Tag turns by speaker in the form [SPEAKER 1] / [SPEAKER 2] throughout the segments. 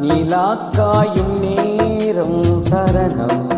[SPEAKER 1] நிலாக்காயும் நேரம் சரணம்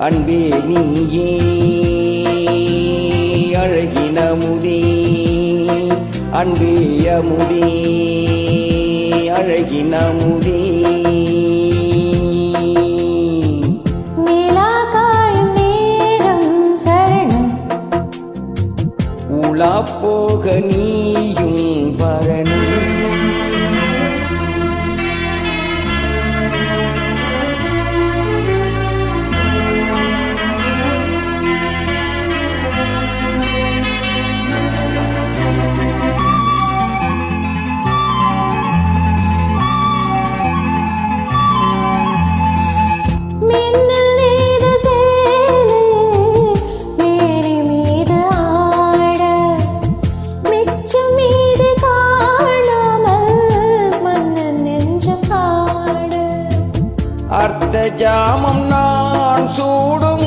[SPEAKER 1] அன்பே நீயே அழகினமுதே அன்பே அமுதே அழகினமுதே போக நீயும் வரணும் காமம் நான் சூடும்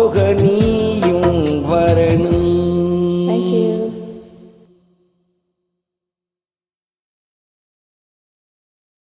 [SPEAKER 1] 我和你。